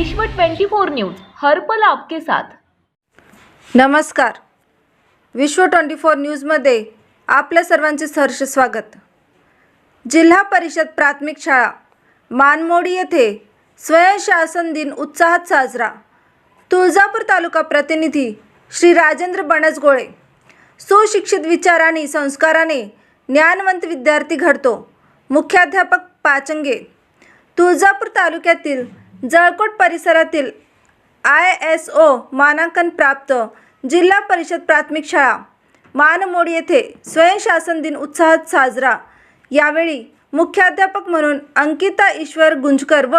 विश्व 24 न्यूज हर्पल आपके साथ. नमस्कार. विश्व ट्वेंटी फोर न्यूजमध्ये आपल्या सर्वांचे सहर्ष स्वागत. जिल्हा परिषद प्राथमिक शाळा मानमोडी येथे स्वयंशासन दिन उत्साहात साजरा. तुळजापूर तालुका प्रतिनिधी श्री राजेंद्र बनसगोळे सुशिक्षित विचाराने संस्काराने ज्ञानवंत विद्यार्थी घडतो. मुख्याध्यापक पाचंगे तुळजापूर तालुक्यातील जळकोट परिसरातील आय एस ओ मानांकन प्राप्त जिल्हा परिषद प्राथमिक शाळा मानमोड येथे स्वयंशासन दिन उत्साहात साजरा. यावेळी मुख्याध्यापक म्हणून अंकिता ईश्वर गुंजकर व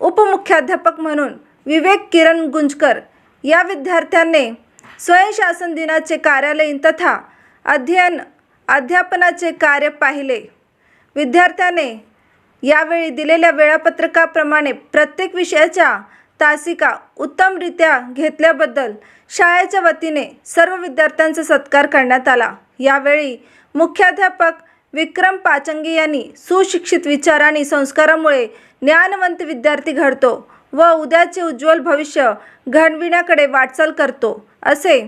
उपमुख्याध्यापक म्हणून विवेक किरण गुंजकर या विद्यार्थ्यांनी स्वयंशासन दिनाचे कार्यालयीन तथा अध्ययन अध्यापनाचे कार्य पाहिले. विद्यार्थ्याने यावेळी दिलेल्या वेळापत्रकाप्रमाणे प्रत्येक विषयाच्या तासिका उत्तमरित्या घेतल्याबद्दल शाळेच्या वतीने सर्व विद्यार्थ्यांचा सत्कार करण्यात आला. यावेळी मुख्याध्यापक विक्रम पाचंगी यांनी सुशिक्षित विचार आणि संस्कारामुळे ज्ञानवंत विद्यार्थी घडतो व उद्याचे उज्ज्वल भविष्य घडविण्याकडे वाटचाल करतो असे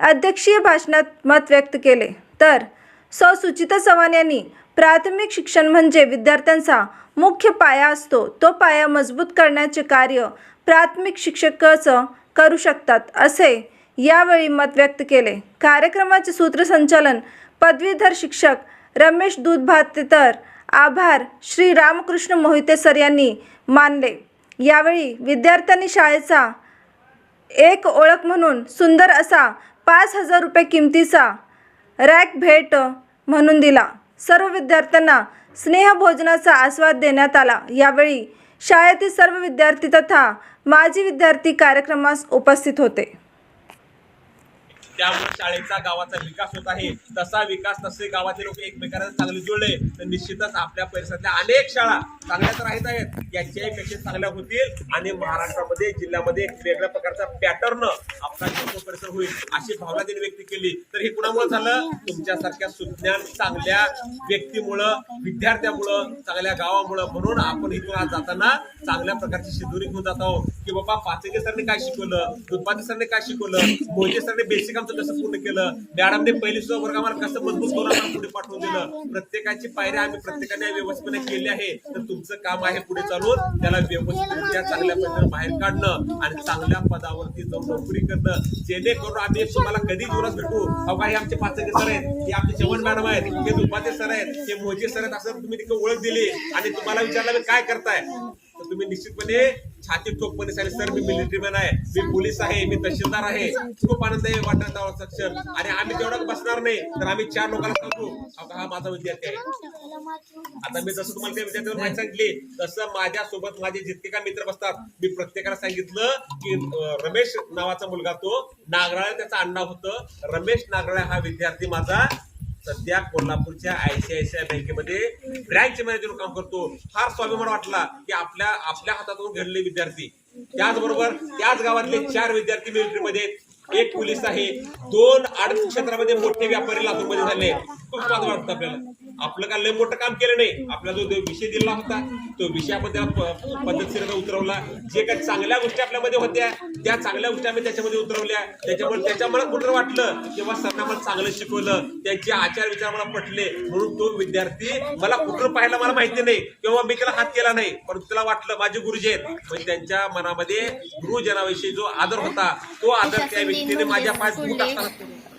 अध्यक्षीय भाषणात मत व्यक्त केले. तर सौ सुचिता चव्हाण यांनी प्राथमिक शिक्षण म्हणजे विद्यार्थ्यांचा मुख्य पाया असतो. तो पाया मजबूत करण्याचे कार्य प्राथमिक शिक्षकच करू शकतात असे यावेळी मत व्यक्त केले. कार्यक्रमाचे सूत्रसंचालन पदवीधर शिक्षक रमेश दूधभाते तर आभार श्री रामकृष्ण मोहिते सर यांनी मानले. यावेळी विद्यार्थ्यांनी शाळेचा एक ओळख म्हणून सुंदर असा पाच हजार रुपये किमतीचा रॅक भेट म्हणून दिला. सर्व विद्यार्थ्यांना स्नेहभोजनाचा आस्वाद देण्यात आला. यावेळी शाळेतील सर्व विद्यार्थी तथा माजी विद्यार्थी कार्यक्रमास उपस्थित होते. त्यामुळे शाळेचा गावाचा विकास होत आहे. तसा विकास तसे गावाचे लोक एकमेकांना चांगले जुळले तर निश्चितच आपल्या परिसरातल्या अनेक शाळा चांगल्या तर राहत आहेत. याच्याही पेक्षा चांगल्या होतील आणि महाराष्ट्रामध्ये जिल्ह्यामध्ये एक वेगळ्या प्रकारचा पॅटर्न आपला परिसर होईल अशी भावना त्यांनी व्यक्त केली. तर हे कुणामुळे झालं? तुमच्यासारख्या सुज्ञान चांगल्या व्यक्तीमुळं विद्यार्थ्यामुळं चांगल्या गावामुळं. म्हणून आपण इथून आज जाताना चांगल्या प्रकारची शिदोरी घेऊन जात आहोत. की बाबा पाचगे सरने काय शिकवलं? दुपाचे सरने काय शिकवलं? मोजे सरने बेसिक आमचं कसं पूर्ण केलं. मॅडमने पहिली सुद्धा वर्ग आम्हाला कसं मजबूत करून आम्हाला पुढे पाठवून दिलं. प्रत्येकाची पायऱ्या आम्ही प्रत्येकाने व्यवस्थितपणे केली आहे. तर तुमचं काम आहे पुढे चालून त्याला व्यवस्थितरित्या चांगल्या पद्धतीने बाहेर काढणं आणि चांगल्या पदावरती जाऊन नोकरी करणं. जेणेकरून आम्ही तुम्हाला कधी दिवस भेटू. अहो काही आमचे पाचगे सर आहेत हे आमचे चव्हाण मॅडम आहेत हे दुपाते सर आहेत हे मोजे सर आहेत असं तुम्ही तिकडे ओळख दिली आणि तुम्हाला विचारलं मी काय करताय? तर तुम्ही निश्चितपणे छाती ठोकपणे सांगितले सर मी मिलिटरी मॅन आहे. मी पोलीस आहे मी तहसीलदार आहे. खूप आनंद आहे वाटत सक्षम आणि आम्ही तेवढं बसणार नाही तर आम्ही चार लोकांना सांगतो हा माझा विद्यार्थी आहे. आता मी जसं तुम्हाला त्या विद्यार्थ्यावर माहिती सांगितली तसं माझ्या सोबत माझे जितके का मित्र बसतात मी प्रत्येकाला सांगितलं की रमेश नावाचा मुलगा तो नागराळे त्याचा अण्णा होतं. रमेश नागराळे हा विद्यार्थी माझा सध्या कोल्हापूरच्या आयसीआयसीआय बँकेमध्ये ब्रँच मॅनेजर काम करतो. फार स्वाभिमान वाटला की आपल्या आपल्या हातातून घडले विद्यार्थी. त्याचबरोबर त्याच गावातले चार विद्यार्थी मिलिटरीमध्ये आहेत. एक पोलीस आहे. दोन आर्थिक क्षेत्रामध्ये मोठे व्यापारी लातूरमध्ये झाले. खूप वाटतं आपल्याला. आपलं काय लय मोठं काम केलं नाही. आपला जो विषय दिला होता तो विषय आपण पद्धतशीर उतरवला. जे काही चांगल्या गोष्टी आपल्यामध्ये होत्या त्या चांगल्या गोष्टी आम्ही त्याच्यामध्ये उतरवल्या. त्याच्यामुळे त्याच्या मला कुठं वाटलं किंवा सरना मला चांगलं शिकवलं त्यांचे आचार विचार मला पटले म्हणून तो विद्यार्थी मला कुठं पाहायला मला माहिती नाही. किंवा मी त्याला हात केला नाही. परंतु त्याला वाटलं माझे गुरुजी आहेत. म्हणजे त्यांच्या मनामध्ये गुरुजनाविषयी जो आदर होता तो आदर त्या व्यक्तीने माझ्या पाय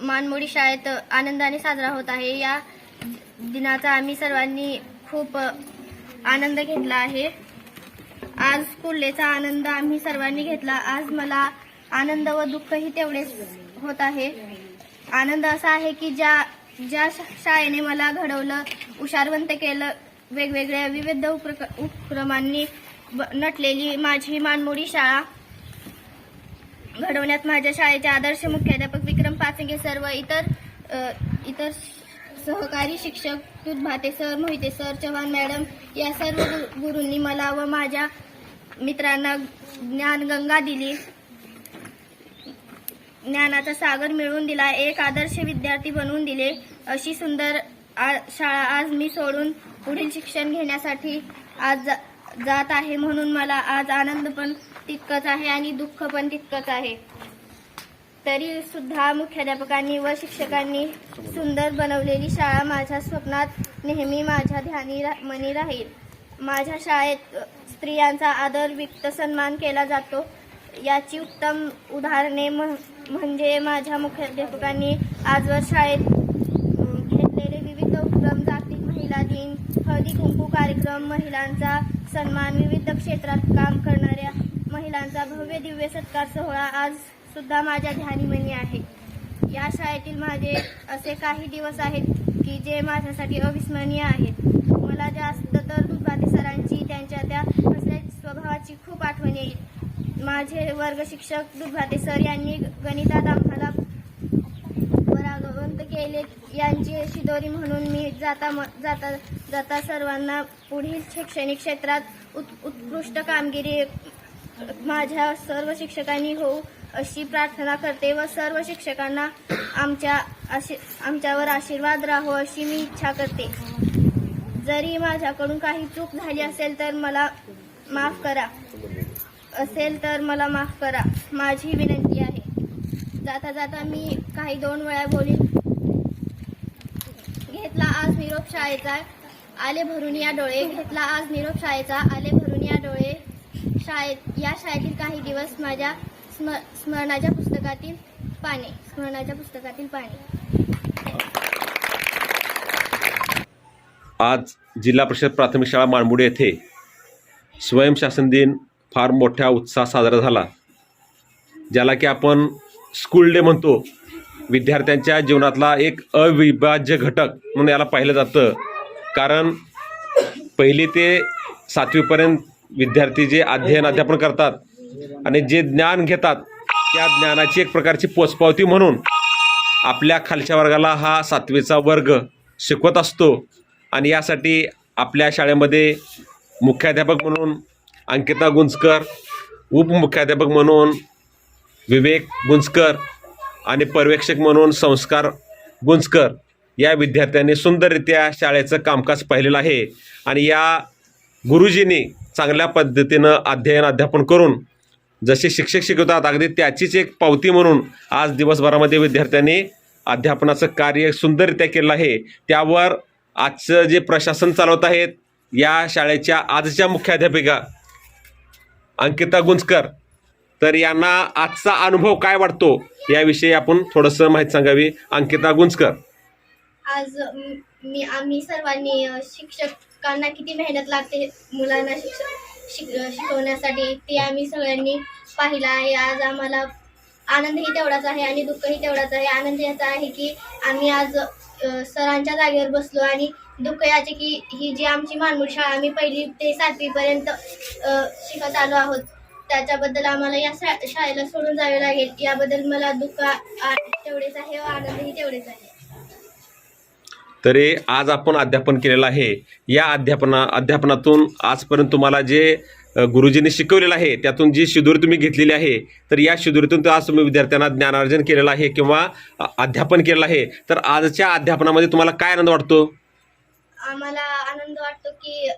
मानमोडी शाळेत आनंदाने साजरा होत आहे. या दिनाचा आम्ही सर्वांनी खूप आनंद घेतला आहे. आज कुर्लेचा आनंद आम्ही सर्वांनी घेतला. आज मला आनंद व दुःखही तेवढेच होत आहे. आनंद असा आहे की ज्या ज्या शा- शाळेने मला घडवलं हुशारवंत केलं वेगवेगळ्या विविध उपक्र उपक्रमांनी नटलेली माझी मानमोडी शाळा. घडवण्यात माझ्या शाळेचे आदर्श मुख्याध्यापक विक्रम पाचंगे सर्व इतर इतर सहकारी शिक्षक Dudh Bhate sir Mohite sir Chavan madam या सर्व गु- गुरूंनी मला व माझ्या मित्रांना ज्ञानगंगा दिली. ज्ञानाचा सागर मिळवून दिला. एक आदर्श विद्यार्थी बनवून दिले. अशी सुंदर आ- शाळा आज मी सोडून पुढील शिक्षण घेण्यासाठी आज जा- जात आहे म्हणून मला आज आनंद पण तितकंच आहे आणि दुःख पण तितकंच आहे. तरी सुद्धा मुख्याध्यापकांनी व शिक्षकांनी सुंदर बनवलेली शाळा माझ्या स्वप्नात नेहमी माझ्या ध्यानी रा- मनी राहील. माझ्या शाळेत स्त्रियांचा आदर विक्त सन्मान केला जातो. याची उत्तम उदाहरणे म्हणजे माझ्या मुख्याध्यापकांनी आजवर शाळेत घेतलेले विविध उपक्रम जागतिक महिला दिन हळदी कुंकू कार्यक्रम महिलांचा सन्मान विविध क्षेत्रात काम करणाऱ्या महिलांचा भव्य दिव्य सत्कार सोहळा आज सुद्धा माझ्या ध्यानीमनी आहे या शाळेतील माझे असे काही दिवस आहेत की जे माझ्यासाठी अविस्मरणीय आहेत. मला जास्त तर दुपारी सरांची त्यांच्या त्या असल्या स्वभावाची खूप आठवण येईल. माझे वर्ग शिक्षक दुर्गाते सर यांनी गणितात आम्हाला परागवंत केले यांची शिदोरी म्हणून मी जाता म- जाता जाता सर्वांना पुढील शैक्षणिक क्षेत्रात उत् उत्कृष्ट कामगिरी माझ्या सर्व शिक्षकांनी होऊ अशी प्रार्थना करते व सर्व शिक्षकांना आमच्या आशी आमच्यावर आशीर्वाद राहो अशी मी इच्छा करते. जरी माझ्याकडून काही चूक झाली असेल तर मला माफ करा. असेल तर मला माफ करा. माझी विनंती आहे. जाता जाता मी काही दोन वेळा बोलीन घेतला आज निरोप शाळेचा. आले भरून या डोळे. घेतला आज निरोप शाळेचा. आले भरून या डोळे. शाळेत या शाळेतील काही दिवस माझ्या स्म स्मरणाच्या पुस्तकातील पाने स्मरणाच्या पुस्तकातील पाने. आज जिल्हा परिषद प्राथमिक शाळा माणमुडे येथे स्वयंशासन दिन फार मोठ्या उत्साहात साजरा झाला. ज्याला की आपण स्कूल डे म्हणतो. विद्यार्थ्यांच्या जीवनातला एक अविभाज्य घटक म्हणून याला पाहिलं जातं. कारण पहिली ते सातवीपर्यंत विद्यार्थी जे अध्ययन अध्यापन करतात आणि जे ज्ञान घेतात त्या ज्ञानाची एक प्रकारची पोचपावती म्हणून आपल्या खालच्या वर्गाला हा सातवीचा वर्ग शिकवत असतो. आणि यासाठी आपल्या शाळेमध्ये मुख्याध्यापक म्हणून अंकिता गुंजकर उपमुख्याध्यापक म्हणून विवेक गुंजकर आणि पर्यवेक्षक म्हणून संस्कार गुंजकर या विद्यार्थ्यांनी सुंदररित्या शाळेचं कामकाज पाहिलेलं आहे. आणि या गुरुजींनी चांगल्या पद्धतीनं अध्ययन अध्यापन करून जसे शिक्षक शिकवतात अगदी त्याचीच एक पावती म्हणून आज दिवसभरामध्ये विद्यार्थ्यांनी अध्यापनाचं कार्य सुंदररित्या केलं आहे. त्यावर आजचं जे प्रशासन चालवत आहेत या शाळेच्या आजच्या मुख्याध्यापिका अंकिता गुंजकर तर यांना आजचा अनुभव काय वाटतो? याविषयी आपण थोडंसं माहिती सांगावी. अंकिता गुंजकर. आज मी आम्ही सर्वांनी शिक्षकांना किती मेहनत लागते मुलांना शिक्षक शिक शिकवण्यासाठी. ते आम्ही सगळ्यांनी पाहिलं आहे. आज आम्हाला आनंदही तेवढाच आहे आणि दुःखही तेवढाच आहे. आनंद याचा आहे की आम्ही आज सरांच्या जागेवर बसलो आणि दुःख याचे की ही जी आमची मानमूळ शाळा आम्ही पहिली ते सातवीपर्यंत शिकत आलो आहोत. त्याच्याबद्दल आम्हाला या शा शाळेला सोडून जावे लागेल. याबद्दल मला दुःख तेवढेच आहे. व आनंदही तेवढेच आहे. तरी आज आपण अध्यापन केलेलं आहे. या अध्यापना अध्यापनातून आजपर्यंत तुम्हाला जे गुरुजींनी शिकवलेलं आहे त्यातून जी शिदोरी तुम्ही घेतलेली आहे तर या शिदोरीतून आज तुम्ही विद्यार्थ्यांना ज्ञानार्जन केलेलं आहे किंवा अध्यापन केलेलं आहे. तर आजच्या अध्यापनामध्ये तुम्हाला काय आनंद वाटतो? आम्हाला आनंद वाटतो की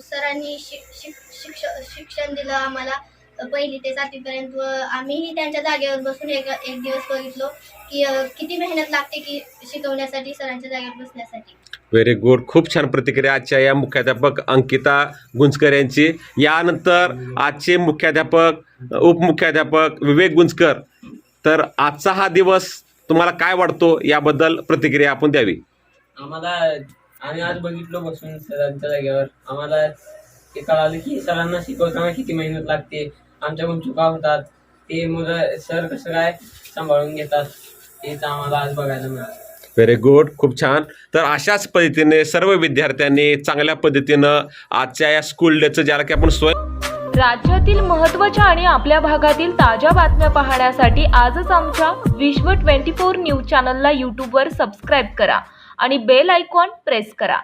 सरांनी शिक्षण दिलं आम्हाला. पहिली ते सातवीपर्यंत व आम्हीही त्यांच्या जागेवर बसून एक एक दिवस बघितलो की किती मेहनत लागते की शिकवण्यासाठी सरांच्या जागेवर बसण्यासाठी. व्हेरी गुड खूप छान प्रतिक्रिया आजच्या या मुख्याध्यापक अंकिता गुंजकर यांची. यानंतर आजचे मुख्याध्यापक उपमुख्याध्यापक विवेक गुंजकर. तर आजचा हा दिवस तुम्हाला काय वाटतो? याबद्दल प्रतिक्रिया आपण द्यावी. आम्हाला आम्ही आज बघितलो बसून सरांच्या जागेवर. आम्हाला हे कळालं की सरांना शिकवताना किती मेहनत लागते आमच्याकडून चुका होतात. ते मुलं सर कसं काय सांभाळून घेतात हेच आम्हाला आज बघायला मिळालं. व्हेरी गुड खूप छान. तर अशाच पद्धतीने सर्व विद्यार्थ्यांनी चांगल्या पद्धतीनं आजच्या या स्कूल डेचं ज्याला की आपण स्वयं राज्यातील महत्त्वाच्या आणि आपल्या भागातील ताज्या बातम्या पाहण्यासाठी आजच आमच्या विश्व 24 न्यूज चॅनलला यूट्यूबवर सबस्क्राईब करा आणि बेल आयकॉन प्रेस करा.